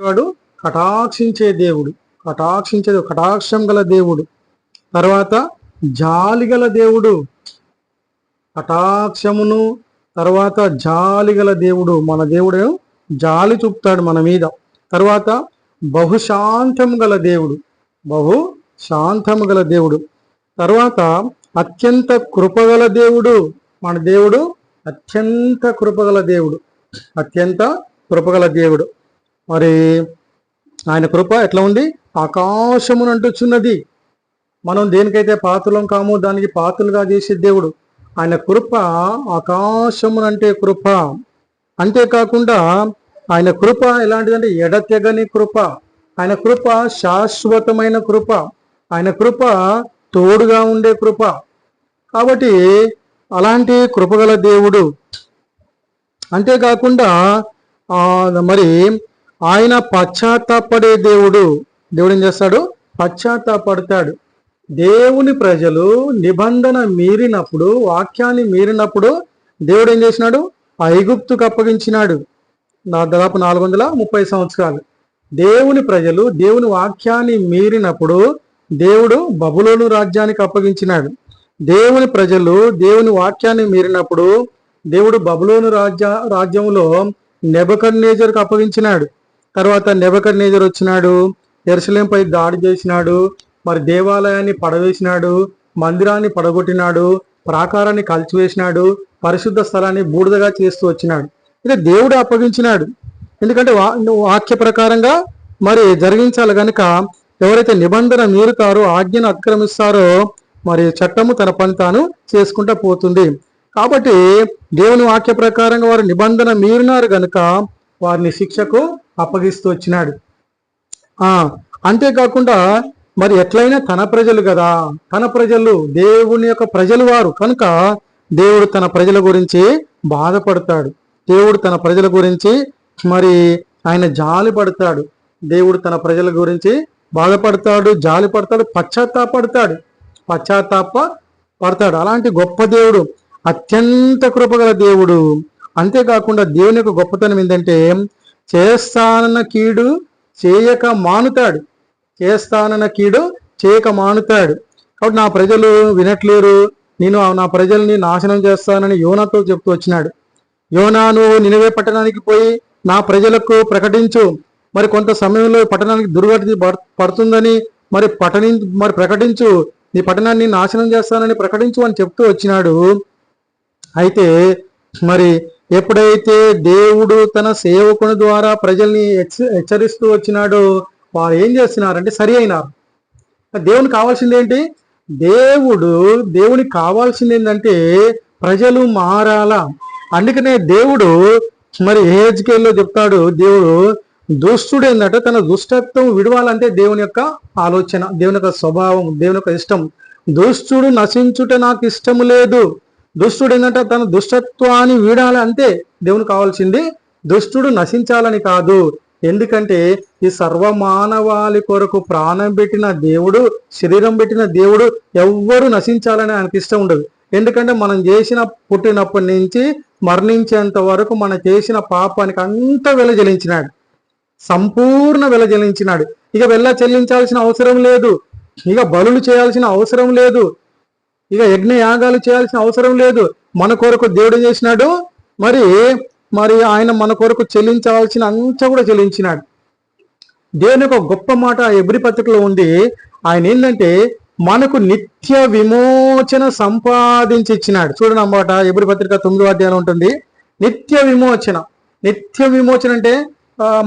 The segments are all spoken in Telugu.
వాడు కటాక్షించే దేవుడు. కటాక్షించే కటాక్షం గల దేవుడు. తర్వాత జాలి గల దేవుడు. కటాక్షమును తర్వాత జాలి గల దేవుడు. మన దేవుడు జాలి చూపుతాడు మన మీద. తర్వాత బహుశాంతం గల దేవుడు. బహు శాంతము గల దేవుడు. తర్వాత అత్యంత కృపగల దేవుడు. మన దేవుడు అత్యంత కృపగల దేవుడు. అత్యంత కృపగల దేవుడు. మరి ఆయన కృప ఎట్లా ఉంది? ఆకాశమునంటుచున్నది మనం దేనికైతే పాత్రలం కామో దానికి పాత్రలుగా చేసే దేవుడు. ఆయన కృప ఆకాశమునంటే కృప. అంతేకాకుండా ఆయన కృప ఎలాంటిదంటే ఎడతెగని కృప. ఆయన కృప శాశ్వతమైన కృప. ఆయన కృప తోడుగా ఉండే కృప. కాబట్టి అలాంటి కృపగల దేవుడు. అంతేకాకుండా మరి ఆయన పశ్చాత్తాపడే దేవుడు దేవుడు ఏం చేస్తాడు? పశ్చాత్తాపడతాడు. దేవుని ప్రజలు నిబంధన మీరినప్పుడు వాక్యాన్ని మీరినప్పుడు దేవుడు ఏం చేసినాడు? ఐగుప్తుకు అప్పగించినాడు. నా దాదాపు నాలుగు వందల ముప్పై సంవత్సరాలు. దేవుని ప్రజలు దేవుని వాక్యాన్ని మీరినప్పుడు దేవుడు బబులోను రాజ్యానికి అప్పగించినాడు. దేవుని ప్రజలు దేవుని వాక్యాన్ని మీరినప్పుడు దేవుడు బబులోను రాజ్య రాజ్యంలో నెబకర్నేజర్కు అప్పగించినాడు. తర్వాత నెబకర్నేజర్ వచ్చినాడు ఎరుసలేంపై దాడి చేసినాడు మరి దేవాలయాన్ని పడవేసినాడు మందిరాన్ని పడగొట్టినాడు ప్రాకారాన్ని కలిచివేసినాడు పరిశుద్ధ స్థలాన్ని బూడిదగా చేస్తూ వచ్చినాడు. ఇది దేవుడు అప్పగించినాడు. ఎందుకంటే వా వాక్య ప్రకారంగా మరి జరిగించాలి కనుక ఎవరైతే నిబంధన మీరుతారో ఆజ్ఞను అతిక్రమిస్తారో మరి చట్టము తన పని తాను చేసుకుంటా పోతుంది. కాబట్టి దేవుని వాక్య ప్రకారంగా వారు నిబంధన మీరినారు కనుక వారిని శిక్షకు అప్పగిస్తూ వచ్చినాడు. అంతేకాకుండా మరి ఎట్లయినా తన ప్రజలు కదా. తన ప్రజలు దేవుని యొక్క ప్రజలు వారు. కనుక దేవుడు తన ప్రజల గురించి బాధపడతాడు. దేవుడు తన ప్రజల గురించి మరి ఆయన జాలి పడతాడు. దేవుడు తన ప్రజల గురించి బాధపడతాడు జాలి పడతాడు పశ్చాత్తాపడతాడు. పశ్చాత్తాప పడతాడు. అలాంటి గొప్ప దేవుడు అత్యంత కృపగల దేవుడు అంతేకాకుండా దేవుని యొక్క గొప్పతనం ఏంటంటే చేస్తానన్న కీడు చేయక మానుతాడు. చేస్తానన్న కీడు చేయక మానుతాడు. కాబట్టి నా ప్రజలు వినట్లేరు. నేను నా ప్రజల్ని నాశనం చేస్తానని యోనాతో చెప్తూ వచ్చినాడు. యోనా నువ్వు నినవే పట్టణానికి పోయి నా ప్రజలకు ప్రకటించు. మరి కొంత సమయంలో పట్టణానికి దుర్గతి పడుతుందని మరి పట్టణి మరి ప్రకటించు. నీ పట్టణాన్ని నాశనం చేస్తానని ప్రకటించు అని చెప్తూ వచ్చినాడు. అయితే మరి ఎప్పుడైతే దేవుడు తన సేవకుని ద్వారా ప్రజల్ని హెచ్చరిస్తూ వచ్చినాడో వారు ఏం చేస్తున్నారంటే సరి అయినారు. దేవునికి కావాల్సింది ఏంటి? దేవుడు దేవునికి కావాల్సింది ఏంటంటే ప్రజలు మారాలా? అందుకనే దేవుడు మరి ఏజ్కేల్లో చెప్తాడు దేవుడు దుష్టుడు ఏంటంటే తన దుష్టత్వం విడవాలంటే దేవుని యొక్క ఆలోచన దేవుని యొక్క స్వభావం దేవుని యొక్క ఇష్టం. దుష్టుడు నశించుట నాకు ఇష్టం లేదు. దుష్టుడు ఏంటంటే తన దుష్టత్వాన్ని వీడాలి అంతే దేవుని కావాల్సింది దుష్టుడు నశించాలని కాదు. ఎందుకంటే ఈ సర్వమానవాళి కొరకు ప్రాణం పెట్టిన దేవుడు శరీరం పెట్టిన దేవుడు ఎవ్వరు నశించాలని ఆయనకి ఇష్టం ఉండదు. ఎందుకంటే మనం చేసిన పుట్టినప్పటి నుంచి మరణించేంత వరకు మనం చేసిన పాపానికి అంత వెల చెల్లించినాడు సంపూర్ణ వెల చెల్లించినాడు ఇక వెళ్ళ చెల్లించాల్సిన అవసరం లేదు. ఇక బలులు చేయాల్సిన అవసరం లేదు. ఇక యజ్ఞ యాగాలు చేయాల్సిన అవసరం లేదు. మన కొరకు దేవుడు చేసినాడు? మరి మరి ఆయన మన కొరకు చెల్లించాల్సిన అంతా కూడా చెల్లించినాడు. దేవుని యొక్క గొప్ప మాట ఎబ్రి పత్రికలో ఉంది. ఆయన ఏంటంటే మనకు నిత్య విమోచన సంపాదించి ఇచ్చినాడు. చూడండి అన్నమాట ఎబ్రి పత్రిక తొమ్మిదో అధ్యాయం ఉంటుంది. నిత్య విమోచన. నిత్య విమోచన అంటే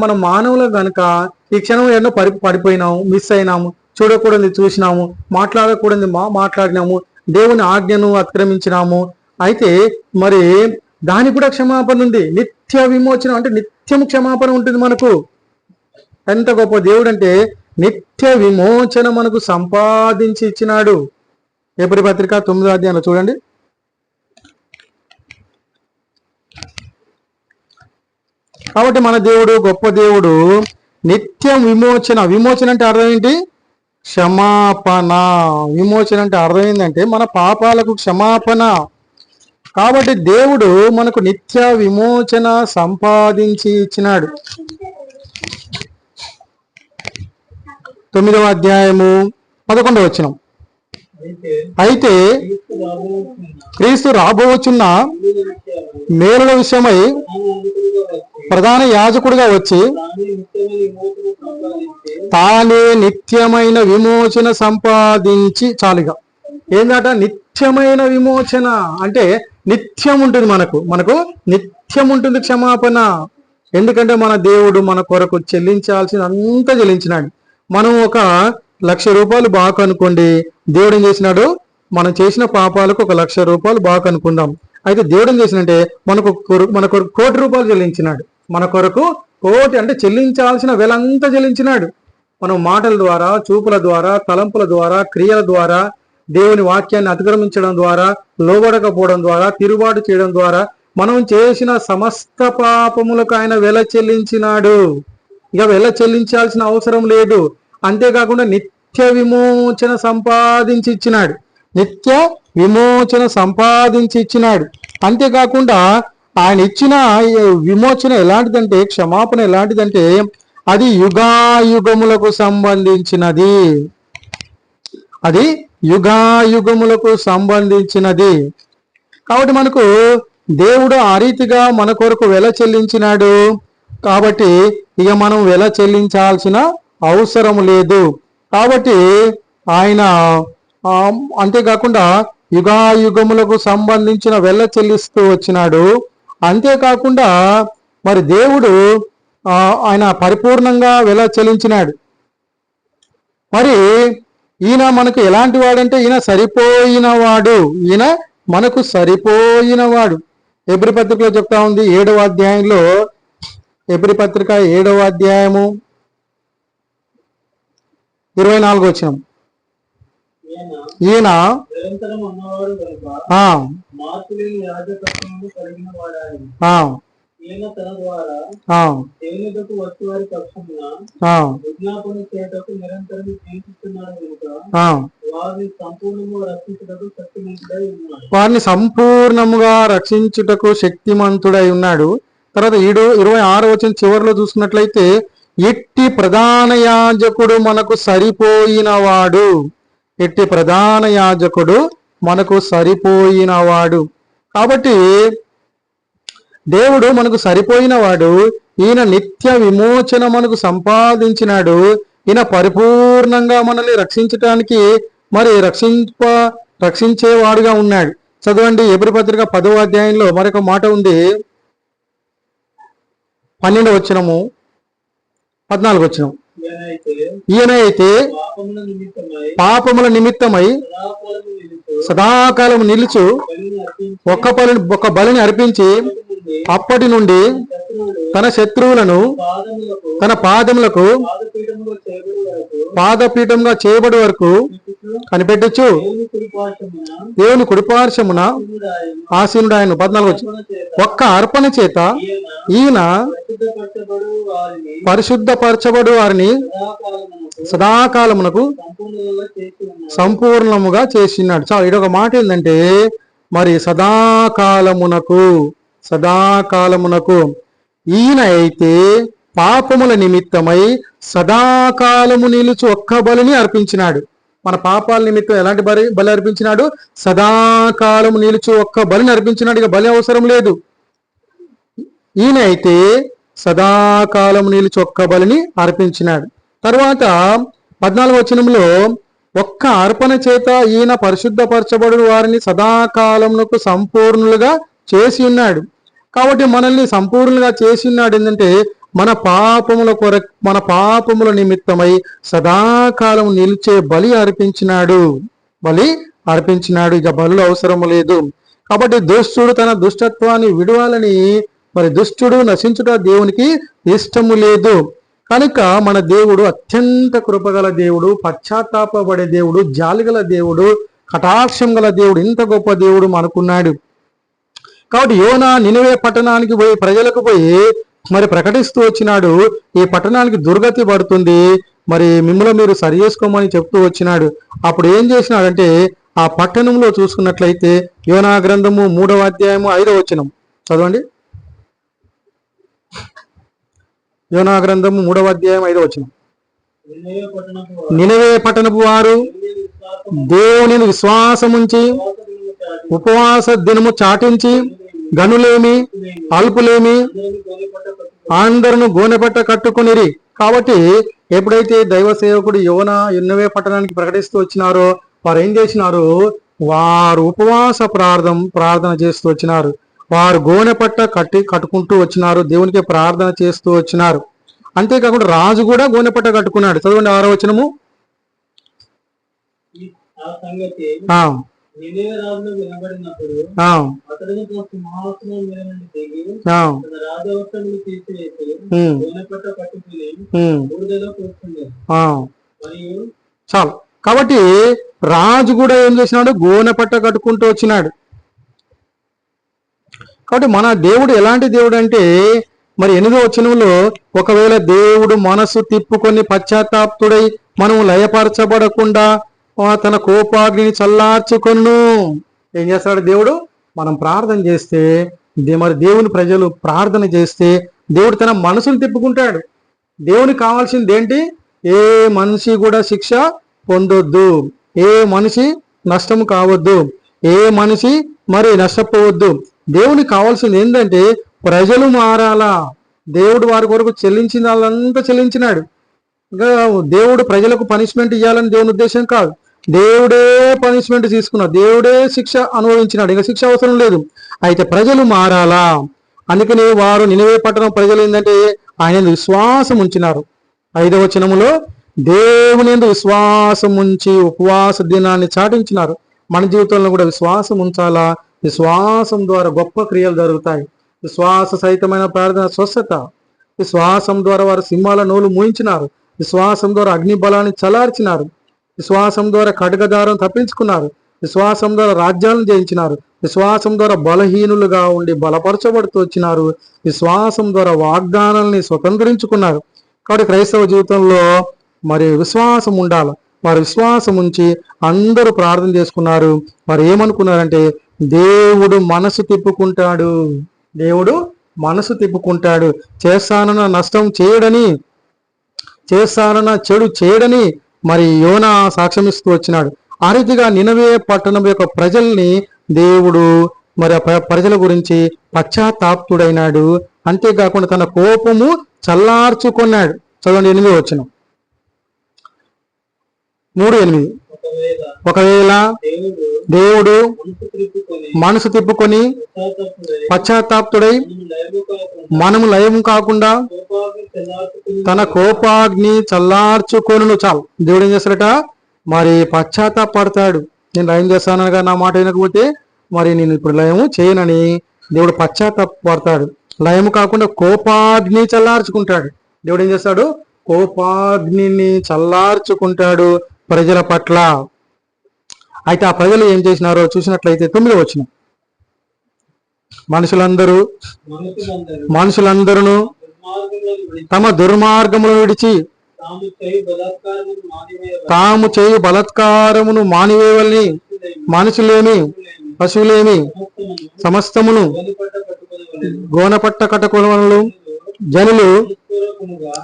మన మానవులు కనుక ఈ క్షణం ఎన్నో పడి పడిపోయినాము మిస్ అయినాము చూడకూడదు చూసినాము మాట్లాడకూడదు మా మాట్లాడినాము దేవుని ఆజ్ఞను అతిక్రమించినాము. అయితే మరి దానికి కూడా క్షమాపణ ఉంది. నిత్య విమోచన అంటే నిత్యము క్షమాపణ ఉంటుంది మనకు. ఎంత గొప్ప దేవుడు అంటే నిత్య విమోచన మనకు సంపాదించి ఇచ్చినాడు. ఎప్పటి పత్రిక తొమ్మిదో అధ్యాయంలో చూడండి. కాబట్టి మన దేవుడు గొప్ప దేవుడు నిత్యం విమోచన. విమోచన అంటే అర్థం ఏంటి? క్షమాపణ. విమోచన అంటే అర్థమైందంటే మన పాపాలకు క్షమాపణ. కాబట్టి దేవుడు మనకు నిత్య విమోచన సంపాదించి ఇచ్చినాడు. తొమ్మిదవ అధ్యాయము పదకొండవ వచ్చినాం అయితే క్రీస్తు రాబోచున్న మేలుల విషయమై ప్రధాన యాజకుడిగా వచ్చి తానే నిత్యమైన విమోచన సంపాదించి చాలుగా. ఏందట? నిత్యమైన విమోచన. అంటే నిత్యం ఉంటుంది మనకు. మనకు నిత్యం ఉంటుంది క్షమాపణ. ఎందుకంటే మన దేవుడు మన కొరకు చెల్లించాల్సిన అంతా చెల్లించినాడు. మనం ఒక లక్ష రూపాయలు బాగా అనుకోండి. దేవుడు ఏం చేసినాడు? మనం చేసిన పాపాలకు ఒక లక్ష రూపాయలు బాగా అనుకుందాం. అయితే దేవుడు ఏం చేసినంటే మనకు మన కొరకు కోటి రూపాయలు చెల్లించినాడు. మన కొరకు కోటి అంటే చెల్లించాల్సిన వెలంతా చెల్లించినాడు. మనం మాటల ద్వారా చూపుల ద్వారా తలంపుల ద్వారా క్రియల ద్వారా దేవుని వాక్యాన్ని అతిక్రమించడం ద్వారా లోబడకపోవడం ద్వారా తిరుగుబాటు చేయడం ద్వారా మనం చేసిన సమస్త పాపములకు ఆయన వెల చెల్లించినాడు. ఇక వెల చెల్లించాల్సిన అవసరం లేదు. అంతేకాకుండా నిత్య నిత్య విమోచన సంపాదించి ఇచ్చినాడు. నిత్య విమోచన సంపాదించి ఇచ్చినాడు. అంతేకాకుండా ఆయన ఇచ్చిన విమోచన ఎలాంటిదంటే క్షమాపణ ఎలాంటిదంటే అది యుగాయుగములకు సంబంధించినది. అది యుగాయుగములకు సంబంధించినది. కాబట్టి మనకు దేవుడు ఆ రీతిగా మన కొరకు వెల చెల్లించినాడు. కాబట్టి ఇక మనం వెల చెల్లించాల్సిన అవసరం లేదు. కాబట్టి ఆయన అంతేకాకుండా యుగాయుగములకు సంబంధించిన వెళ్ళ చెల్లిస్తూ వచ్చినాడు. అంతేకాకుండా మరి దేవుడు ఆయన పరిపూర్ణంగా వెళ్ళ చెల్లించినాడు. మరి ఈయన మనకు ఎలాంటి వాడంటే ఈయన సరిపోయిన వాడు. ఈయన మనకు సరిపోయిన వాడు. ఎబ్రి పత్రికలో చెప్తా ఉంది ఏడవ అధ్యాయంలో. ఎబ్రి పత్రిక ఏడవ అధ్యాయము. ఇరవై నాలుగు వచ్చిన. ఈయన వారిని సంపూర్ణముగా రక్షించుటకు శక్తిమంతుడై ఉన్నాడు. తర్వాత ఈడు ఇరవై ఆరు వచ్చిన చివరిలో చూసుకున్నట్లయితే ఎట్టి ప్రధాన యాజకుడు మనకు సరిపోయినవాడు. ఎట్టి ప్రధాన యాజకుడు మనకు సరిపోయినవాడు. కాబట్టి దేవుడు మనకు సరిపోయినవాడు. ఈయన నిత్య విమోచన మనకు సంపాదించినాడు. ఈయన పరిపూర్ణంగా మనల్ని రక్షించటానికి మరి రక్షింప రక్షించేవాడుగా ఉన్నాడు. చదవండి ఎబ్రి పత్రిక పదవ అధ్యాయంలో మరొక మాట ఉంది. పన్నెండు వచ్చినము పద్నాలుగు వచ్చినాం. ఈయన అయితే పాపముల నిమిత్తమై సదాకాలం నిలుచు ఒక్క బలిని ఒక బలిని అర్పించి అప్పటి నుండి తన శత్రువులను తన పాదములకు పాదపీఠంగా చేయబడి వరకు పెట్టుచు కనిపెట్టచ్చు దేవుని శివుడాయను ఆసీనుడు ఆయన పద్నాలుగు ఒక్క అర్పణ చేత ఈయన పరిశుద్ధపరచబడు వారిని సదాకాలమునకు సంపూర్ణముగా చేసినాడు. చాలు ఇదొక మాట ఏంటంటే మరి సదాకాలమునకు సదాకాలమునకు ఈయన అయితే పాపముల నిమిత్తమై సదాకాలము నిలుచు ఒక్క బలిని అర్పించినాడు. మన పాపాల నిమిత్తం ఎలాంటి బలి బలి అర్పించినాడు? సదాకాలము నిలుచు ఒక్క బలిని అర్పించినాడు. ఇక బలి అవసరం లేదు. ఈయన అయితే సదాకాలం నిలిచి ఒక్క బలిని అర్పించినాడు. తర్వాత పద్నాలుగు వచనంలో ఒక్క అర్పణ చేత ఈయన పరిశుద్ధపరచబడిన వారిని సదాకాలంకు సంపూర్ణులుగా చేసి ఉన్నాడు. కాబట్టి మనల్ని సంపూర్ణంగా చేసి ఉన్నాడు ఏంటంటే మన పాపముల కొర మన పాపముల నిమిత్తమై సదాకాలం నిలిచే బలి అర్పించినాడు. బలి అర్పించినాడు. ఇక బలు అవసరం లేదు. కాబట్టి దుష్టుడు తన దుష్టత్వాన్ని విడవాలని మరి దుష్టుడు నశించుట దేవునికి ఇష్టము లేదు. కనుక మన దేవుడు అత్యంత కృపగల దేవుడు పశ్చాత్తాపడే దేవుడు జాలిగల దేవుడు కటాక్షం గల దేవుడు ఇంత గొప్ప దేవుడు మనకున్నాడు. కాబట్టి యోనా నినవే పట్టణానికి పోయి ప్రజలకు పోయి మరి ప్రకటిస్తూ వచ్చినాడు. ఈ పట్టణానికి దుర్గతి పడుతుంది. మరి మిమ్మల్ని మీరు సరి చేసుకోమని చెప్తూ వచ్చినాడు. అప్పుడు ఏం చేసినాడంటే ఆ పట్టణంలో చూసుకున్నట్లయితే యోనా గ్రంథము మూడవ అధ్యాయము ఐదవ వచనం. చదవండి. యోనా గ్రంథము మూడవ అధ్యాయం ఐదవ వచ్చిన పట్టణపు వారు నినవే పట్టణపు వారు దేవుని దేవునిని విశ్వాసము విశ్వాసముంచి ఉపవాస దినము చాటించి గనులేమి అల్పులేమి అందరును గోనెపట్ట కట్టుకునిరి. కాబట్టి ఎప్పుడైతే దైవ సేవకుడు యువన ఎన్నవే పట్టణానికి ప్రకటిస్తూ వచ్చినారో వారు ఏం చేసినారు? వారు ఉపవాస ప్రార్థన ప్రార్థన చేస్తూ వచ్చినారు. వారు గోనెపట్ట కట్టి కట్టుకుంటూ వచ్చినారు దేవునికి ప్రార్థన చేస్తూ వచ్చినారు. అంతేకాకుండా రాజు కూడా గోనెపట్ట కట్టుకున్నాడు. చదవండి ఆరో వచనము. చాలు. కాబట్టి రాజు కూడా ఏం చేసినాడు? గోనెపట్ట కట్టుకుంటూ వచ్చినాడు. కాబట్టి మన దేవుడు ఎలాంటి దేవుడు అంటే మరి ఎనిమిదో వచనంలో ఒకవేళ దేవుడు మనసు తిప్పుకొని పశ్చాత్తాప్తుడై మనం లయపరచబడకుండా తన కోపాగ్ని చల్లార్చుకొను. ఏం చేస్తాడు దేవుడు? మనం ప్రార్థన చేస్తే దే- మరి దేవుని ప్రజలు ప్రార్థన చేస్తే దేవుడు తన మనసును తిప్పుకుంటాడు. దేవునికి కావాల్సింది ఏంటి? ఏ మనిషి కూడా శిక్ష పొందొద్దు. ఏ మనిషి నష్టం కావద్దు. ఏ మనిషి మరి నష్టపోవద్దు. దేవునికి కావాల్సింది ఏంటంటే ప్రజలు మారాలా? దేవుడు వారి కొరకు చెల్లించిన వాళ్ళంతా చెల్లించినాడు. ఇంకా దేవుడు ప్రజలకు పనిష్మెంట్ ఇవ్వాలని దేవుని ఉద్దేశం కాదు. దేవుడే పనిష్మెంట్ తీసుకున్నాడు. దేవుడే శిక్ష అనుభవించినాడు. ఇంకా శిక్ష అవసరం లేదు. అయితే ప్రజలు మారాలా? అందుకని వారు నినవే పట్టణం ప్రజలు ఏంటంటే ఆయన విశ్వాసం ఉంచినారు. ఐదవ వచనములో దేవుని విశ్వాసం ఉంచి ఉపవాస దినాన్ని చాటించినారు. మన జీవితంలో కూడా విశ్వాసం ఉంచాలా? విశ్వాసం ద్వారా గొప్ప క్రియలు జరుగుతాయి. విశ్వాస సహితమైన ప్రార్థన స్వస్థత. విశ్వాసం ద్వారా వారు సింహాల నోలు మూయించినారు. విశ్వాసం ద్వారా అగ్ని బలాన్ని చలార్చినారు. విశ్వాసం ద్వారా ఖడ్గదారం తప్పించుకున్నారు. విశ్వాసం ద్వారా రాజ్యాలను జయించినారు. విశ్వాసం ద్వారా బలహీనులుగా ఉండి బలపరచబడుతూ వచ్చినారు. విశ్వాసం ద్వారా వాగ్దానాల్ని స్వతంత్రించుకున్నారు. కాబట్టి క్రైస్తవ జీవితంలో మరి విశ్వాసం ఉండాలి. వారి విశ్వాసం ఉంచి అందరూ ప్రార్థన చేసుకున్నారు. వారు ఏమనుకున్నారంటే దేవుడు మనసు తిప్పుకుంటాడు. దేవుడు మనసు తిప్పుకుంటాడు. చేస్తానన్న నష్టం చేయడని చేస్తానన్న చెడు చేయడని మరి యోన సాక్ష్యమిస్తూ వచ్చినాడు. ఆ రీతిగా నినవే పట్టణం యొక్క ప్రజల్ని దేవుడు మరి ఆ ప్ర- ప్రజల గురించి పశ్చాత్తాప్తుడైనాడు. అంతేకాకుండా తన కోపము చల్లార్చుకున్నాడు. చదవండి ఎనిమిది వచ్చిన మూడు ఎనిమిది. ఒకవేళ దేవుడు మనసు తిప్పుకొని పశ్చాత్తాప్తుడై మనము లయం కాకుండా తన కోపాగ్ని చల్లార్చుకొనును చాలు. దేవుడు ఏం చేస్తాడట? మరి పశ్చాత్తాపడతాడు. నేను లయం చేస్తానగా నా మాట వినకపోతే మరి నేను ఇప్పుడు లయము చేయనని దేవుడు పశ్చాత్తాపడతాడు. లయము కాకుండా కోపాగ్ని చల్లార్చుకుంటాడు. దేవుడు ఏం చేస్తాడు? కోపాగ్నిని చల్లార్చుకుంటాడు. ప్రజల పట్ల అయితే ఆ ప్రజలు ఏం చేసినారో చూసినట్లయితే తొమ్మిది వచ్చిన మనుషులందరూ మనుషులందరూ తమ దుర్మార్గములను విడిచి తాము బలాత్కారమును చేయు బలత్కారమును మానివేవల్ని మనుషులేమి పశువులేమి సమస్తమును గోనపట్ట కటకులను జనులు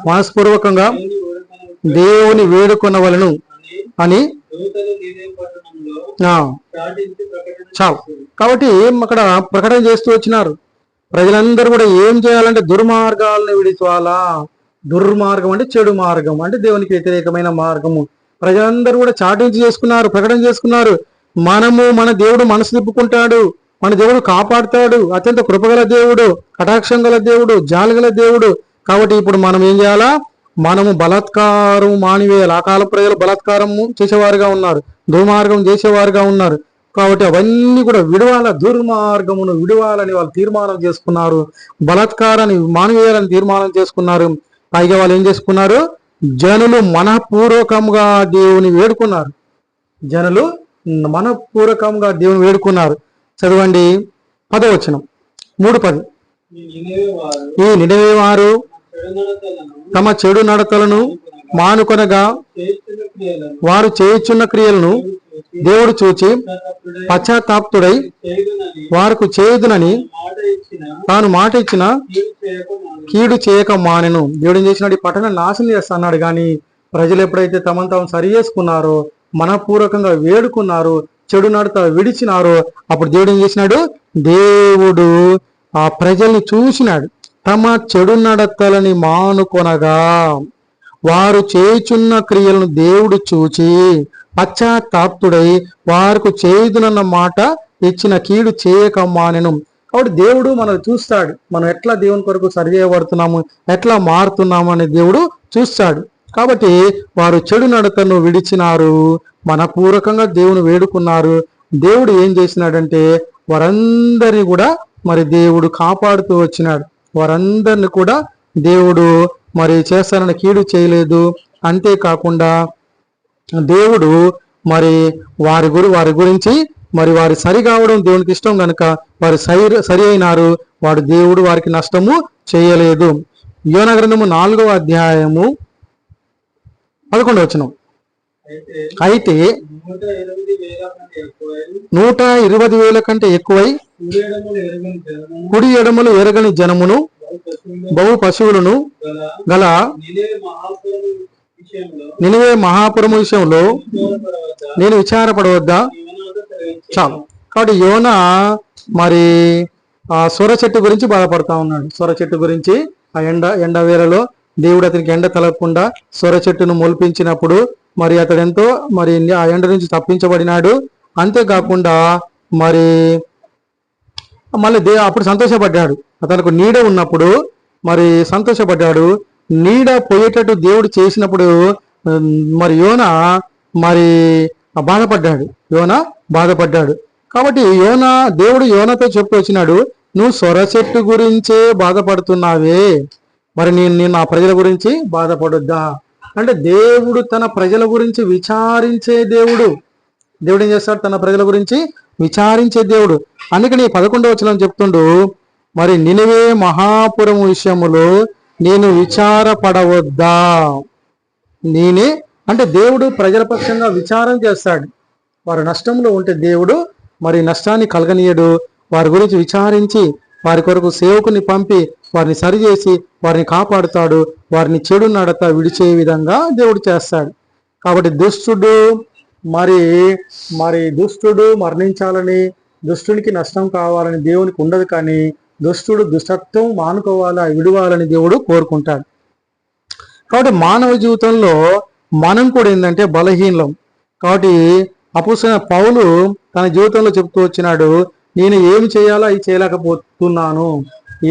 మనస్పూర్వకంగా దేవుని వేడుకను దేవుని వేడుకొనవలను. అని అని చాలు. కాబట్టి అక్కడ ప్రకటన చేస్తూ వచ్చినారు. ప్రజలందరూ కూడా ఏం చేయాలంటే దుర్మార్గాలను విడిచాలా? దుర్మార్గం అంటే చెడు మార్గం అంటే దేవునికి వ్యతిరేకమైన మార్గము. ప్రజలందరూ కూడా చాటించి చేసుకున్నారు ప్రకటన చేసుకున్నారు. మనము మన దేవుడు మనసు తిప్పుకుంటాడు. మన దేవుడు కాపాడుతాడు. అత్యంత కృపగల దేవుడు కటాక్షం గల దేవుడు జాలిగల దేవుడు. కాబట్టి ఇప్పుడు మనం ఏం చేయాలా? మనము బలాత్కారం మానివేయాలి. ఆ కాల ప్రజలు బలాత్కారము చేసేవారుగా ఉన్నారు. దుర్మార్గం చేసేవారుగా ఉన్నారు. కాబట్టి అవన్నీ కూడా విడవాల దుర్మార్గమును విడవాలని వాళ్ళు తీర్మానం చేసుకున్నారు. బలాత్కారాన్ని మానివేయాలని తీర్మానం చేసుకున్నారు. పైగా వాళ్ళు ఏం చేసుకున్నారు? జనులు మనపూర్వకంగా దేవుని వేడుకున్నారు. జనులు మనపూర్వకంగా దేవుని వేడుకున్నారు. చదవండి. పదవచనం. మూడు పది. ఈ నిడవే వారు తమ చెడు నడతలను మానుకొనగా వారు చేయుచున్న క్రియలను దేవుడు చూచి పశ్చాత్తాప్తుడై వారికి చేయుదునని తాను మాట ఇచ్చిన కీడు చేయక మానెను. దేవుడు ఏం చేసినాడు? ఈ పట్టణ నాశనం చేస్తున్నాడు. కానీ ప్రజలు ఎప్పుడైతే తమను తాము సరి చేసుకున్నారో మనపూర్వకంగా వేడుకున్నారు చెడు నడత విడిచినారో అప్పుడు దేవుడు ఏం చేసినాడు? దేవుడు ఆ ప్రజల్ని చూసినాడు. తమ చెడు నడతలని మానుకొనగా వారు చేయుచున్న క్రియలను దేవుడు చూచి పశ్చాత్తాప్తుడై వారికి చేయుదునన్న మాట ఇచ్చిన కీడు చేయకమానెను కాబట్టి దేవుడు మనం చూస్తాడు. మనం ఎట్లా దేవుని కొరకు సరి చేయబడుతున్నాము ఎట్లా మారుతున్నాము అని దేవుడు చూస్తాడు. కాబట్టి వారు చెడు నడతను విడిచినారు. మనపూర్వకంగా దేవుని వేడుకున్నారు. దేవుడు ఏం చేసినాడంటే వారందరినీ కూడా మరి దేవుడు కాపాడుతూ వచ్చినాడు. వారందరిని కూడా దేవుడు మరి చేస్తానని కీడు చేయలేదు. అంతేకాకుండా దేవుడు మరి వారి గురి వారి గురించి మరి వారి సరి కావడం దేవునికి ఇష్టం కనుక వారు సరి సరి అయినారు. వాడు దేవుడు వారికి నష్టము చేయలేదు. యోన గ్రంథము నాలుగవ అధ్యాయము పదకొండవచనం అయితే నూట ఇరవై వేల కంటే ఎక్కువై కుడి ఎడమలు ఎరగని జనమును బహు పశువులను గల నిలవే విషయంలో మహాపురము విషయంలో నేను విచారపడవద్దా? చాలు. కాబట్టి యోన మరి ఆ సొర చెట్టు గురించి బాధపడతా ఉన్నాడు. సొర చెట్టు గురించి ఆ ఎండ ఎండ వేళలో దేవుడు అతనికి ఎండ తలగకుండా సొర చెట్టును మొలిపించినప్పుడు మరి అతడెంతో మరి ఆ ఎండ నుంచి తప్పించబడినాడు. అంతేకాకుండా మరి మళ్ళీ దే అప్పుడు సంతోషపడ్డాడు. అతనికి నీడ ఉన్నప్పుడు మరి సంతోషపడ్డాడు. నీడ పోయేటట్టు దేవుడు చేసినప్పుడు మరి యోన మరి బాధపడ్డాడు. యోన బాధపడ్డాడు. కాబట్టి యోన దేవుడు యోనతో చెప్పి వచ్చినాడు నువ్వు సొర చెట్టు గురించే బాధపడుతున్నావే. మరి నేను నేను నా ప్రజల గురించి బాధపడొద్దా? అంటే దేవుడు తన ప్రజల గురించి విచారించే దేవుడు. దేవుడు ఏం చేస్తాడు? తన ప్రజల గురించి విచారించే దేవుడు. అందుకని పదకొండవ వచనం చెప్తుండు మరి నినివే మహాపురం విషయములో నేను విచారపడవద్దా? నేనే అంటే దేవుడు ప్రజల పక్షంగా విచారం చేస్తాడు. వారు నష్టంలో ఉంటే దేవుడు మరి నష్టాన్ని కలగనీయడు. వారి గురించి విచారించి వారి కొరకు సేవకుని పంపి వారిని సరిచేసి వారిని కాపాడుతాడు వారిని చెడు నడత విడిచే విధంగా దేవుడు చేస్తాడు. కాబట్టి దుష్టుడు మరి మరి దుష్టుడు మరణించాలని దుష్టునికి నష్టం కావాలని దేవునికి ఉండదు కానీ దుష్టుడు దుష్టత్వం మానుకోవాలా విడవాలని దేవుడు కోరుకుంటాడు. కాబట్టి మానవ జీవితంలో మనం కూడా ఏంటంటే బలహీనం కాబట్టి అపుసిన పౌలు తన జీవితంలో చెప్తూ వచ్చినాడు నేను ఏమి చేయాలో అవి చేయలేకపోతున్నాను.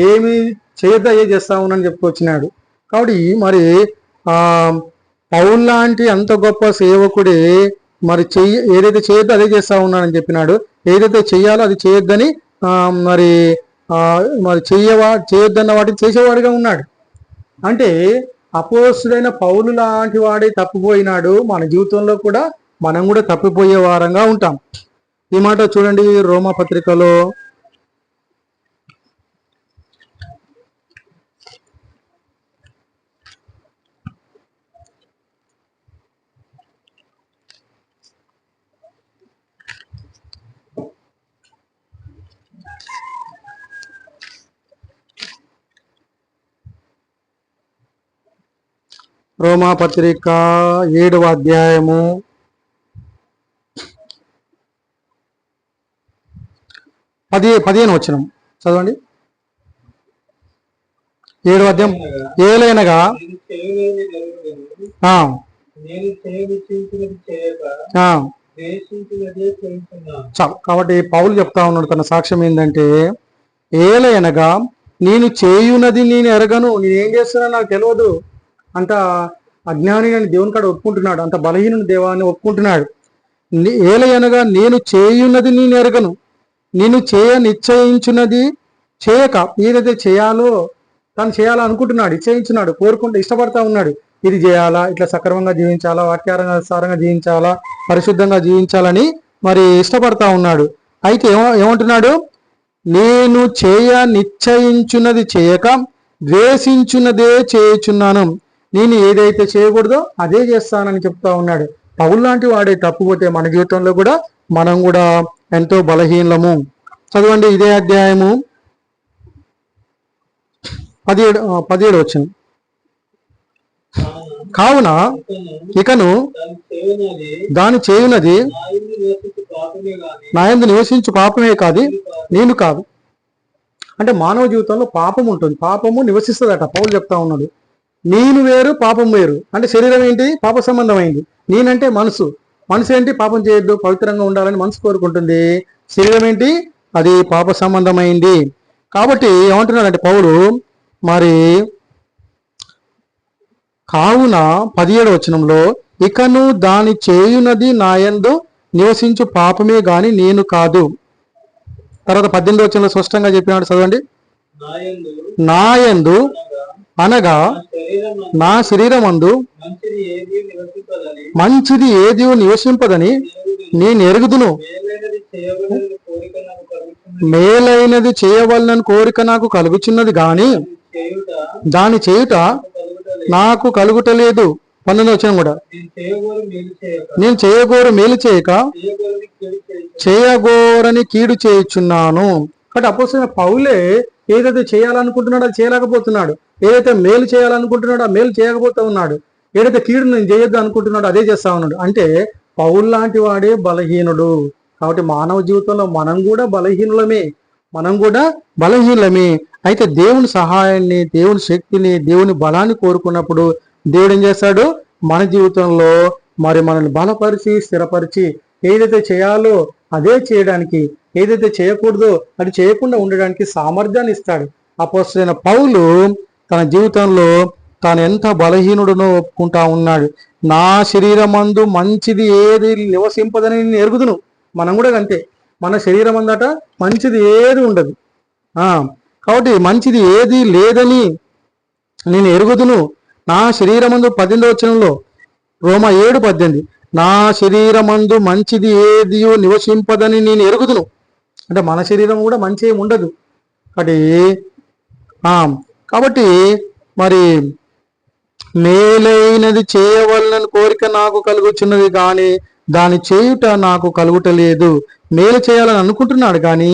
ఏమి చేయొద్దా ఏ చేస్తా ఉన్నాను చెప్పుకొచ్చినాడు కాబట్టి మరి పౌన్ లాంటి అంత గొప్ప సేవకుడే మరి చెయ్య ఏదైతే చేయొద్దో అదే చేస్తా ఉన్నానని చెప్పినాడు. ఏదైతే చెయ్యాలో అది చేయొద్దని మరి మరి చెయ్యవా చేయొద్దన్న వాటిని చేసేవాడిగా ఉన్నాడు. అంటే అపోస్తుడైన పౌలు లాంటి వాడే తప్పిపోయినాడు. మన జీవితంలో కూడా మనం కూడా తప్పిపోయే వారంగా ఉంటాం. ఈ మాట చూడండి రోమా పత్రికలో రోమా పత్రిక ఏడవ అధ్యాయము. పది పదిహేను వచ్చిన చదవండి. ఏడవ అధ్యాయం. ఏలైనగా చాలు. కాబట్టి పౌలు చెప్తా ఉన్నాడు తన సాక్ష్యం ఏంటంటే ఏలయనగా నేను చేయునది నేను ఎరగను. నేనేం చేస్తున్నా నాకు తెలియదు. అంత అజ్ఞాని అని దేవుని కాడ ఒప్పుకుంటున్నాడు అంత బలహీన దేవాన్ని ఒప్పుకుంటున్నాడు. ఏలయనగా నేను చేయున్నది నేను ఎరగను నేను చేయ నిశ్చయించున్నది చేయక. ఏదైతే చేయాలో తను చేయాలనుకుంటున్నాడు నిశ్చయించున్నాడు కోరుకుంటూ ఇష్టపడతా ఉన్నాడు ఇది చేయాలా ఇట్లా సక్రమంగా జీవించాలా వాక్యానుసారంగా జీవించాలా పరిశుద్ధంగా జీవించాలని మరి ఇష్టపడతా ఉన్నాడు. అయితే ఏమో ఏమంటున్నాడు? నేను చేయ నిశ్చయించున్నది చేయక ద్వేషించున్నదే చేయుచున్నాను. నేను ఏదైతే చేయకూడదో అదే చేస్తానని చెప్తా ఉన్నాడు. పౌలు లాంటి వాడే తప్పుపోతే మన జీవితంలో కూడా మనం కూడా ఎంతో బలహీనము చదవండి ఇదే అధ్యాయము. పదిహేడు పదిహేడు వచ్చింది కావున ఇకను దాని చేయునది పాపమే నాయందు నివసించు పాపమే కాదు నేను కాదు. అంటే మానవ జీవితంలో పాపం ఉంటుంది. పాపము నివసిస్తుందట. పౌలు చెప్తా ఉన్నాడు. నేను వేరు పాపం వేరు. అంటే శరీరం ఏంటి? పాప సంబంధమైంది నేనంటే మనసు. మనసు ఏంటి? పాపం చేయొద్దు పవిత్రంగా ఉండాలని మనసు కోరుకుంటుంది. శరీరం ఏంటి? అది పాప సంబంధమైంది కాబట్టి ఏమంటున్నాడంటే పౌలు మరి కావున పదిహేడు వచనంలో ఇకను దాని చేయునది నాయందు నివసించు పాపమే గాని నేను కాదు. తర్వాత పద్దెనిమిది వచనంలో స్పష్టంగా చెప్పినాడు చదవండి. నాయందు నాయందు అనగా నా శరీరం అందు శరీరమందు మంచిది ఏది నివసింపదని నేను ఎరుగుదును. మేలైనది చేయవలనని కోరిక నాకు కలుగుచున్నది గాని దాని చేయుట నాకు కలుగుటలేదు. పన్నెండు వచ్చిన కూడా. నేను చేయగోరు మేలు చేయక చేయగోరని కీడు చేయుచున్నాను. కాబట్టి అపోసిన పౌలే ఏదైతే చేయాలనుకుంటున్నాడో అది చేయలేకపోతున్నాడు. ఏదైతే మేలు చేయాలనుకుంటున్నాడో ఆ మేలు చేయకపోతూ ఉన్నాడు. ఏదైతే కీడు నేను చేయొద్దు అనుకుంటున్నాడో అదే చేస్తా ఉన్నాడు. అంటే పౌల్ లాంటి వాడే బలహీనుడు. కాబట్టి మానవ జీవితంలో మనం కూడా బలహీనులమే. మనం కూడా బలహీనులమే. అయితే దేవుని సహాయాన్ని దేవుని శక్తిని దేవుని బలాన్ని కోరుకున్నప్పుడు దేవుడు ఏం చేస్తాడు? మన జీవితంలో మరి మనల్ని బలపరిచి స్థిరపరిచి ఏదైతే చేయాలో అదే చేయడానికి ఏదైతే చేయకూడదో అది చేయకుండా ఉండడానికి సామర్థ్యాన్ని ఇస్తాడు. అపోసరైన పౌలు తన జీవితంలో తాను ఎంత బలహీనుడునో ఒప్పుకుంటా ఉన్నాడు. నా శరీరమందు మంచిది ఏది నివసింపదని నేను ఎరుగుదును. మనం కూడా అంతే. మన శరీరం అందట మంచిది ఏది ఉండదు. కాబట్టి మంచిది ఏది లేదని నేను ఎరుగుదును. నా శరీరమందు పద్దెనిమిది వచ్చనంలో రోమ ఏడు పద్దెనిమిది నా శరీరమందు మంచిది ఏదియో నివసింపదని నేను ఎరుగుదును. అంటే మన శరీరం కూడా మంచి ఏమి ఉండదు. కాబట్టి కాబట్టి మరి మేలైనది చేయవలనని కోరిక నాకు కలుగుచున్నది కానీ దాని చేయుట నాకు కలుగుటలేదు. మేలు చేయాలని అనుకుంటున్నాడు కానీ